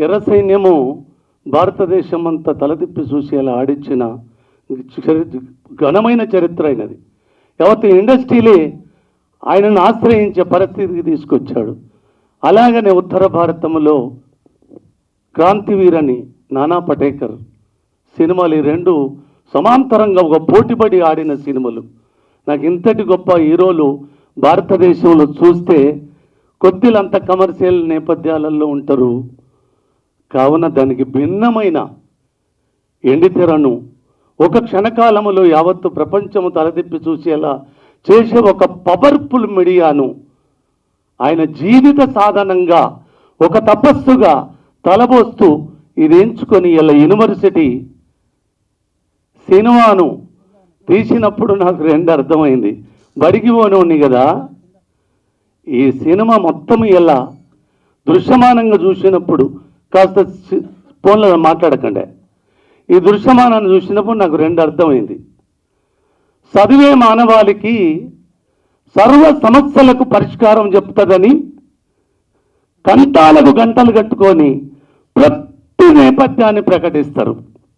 ఎర్ర సైన్యము భారతదేశం అంతా తలదిప్పి చూసేలా ఆడించిన చరి- ఘనమైన చరిత్ర అయినది. యావత్ ఇండస్ట్రీలే ఆయనను ఆశ్రయించే పరిస్థితికి తీసుకొచ్చాడు. అలాగనే ఉత్తర భారతంలో క్రాంతివీరని నానా పటేకర్ సినిమాలు ఈ రెండు సమాంతరంగా ఒక పోటీపడి ఆడిన సినిమాలు. నాకు ఇంతటి గొప్ప హీరోలు భారతదేశంలో చూస్తే కొద్దిలంత కమర్షియల్ నేపథ్యాలలో ఉంటారు. కావున దానికి భిన్నమైన ఎండితెరను ఒక క్షణకాలములో యావత్తు ప్రపంచము తలదిప్పి చూసేలా చేసే ఒక పవర్ఫుల్ మీడియాను ఆయన జీవిత సాధనంగా ఒక తపస్సుగా తలబోస్తూ ఇది ఎంచుకొని ఇలా యూనివర్సిటీ సినిమాను తీసినప్పుడు నాకు రెండు అర్థమైంది. బడికి కదా. ఈ సినిమా మొత్తం ఎలా దృశ్యమానంగా చూసినప్పుడు కాస్త ఫోన్లో మాట్లాడకండి. ఈ దృశ్యమానాన్ని చూసినప్పుడు నాకు రెండు అర్థమైంది. చదివే మానవాళికి సర్వ సమస్యలకు పరిష్కారం చెప్తుందని కంటాలకు గంటలు కట్టుకొని ప్రతి నేపథ్యాన్ని ప్రకటిస్తారు.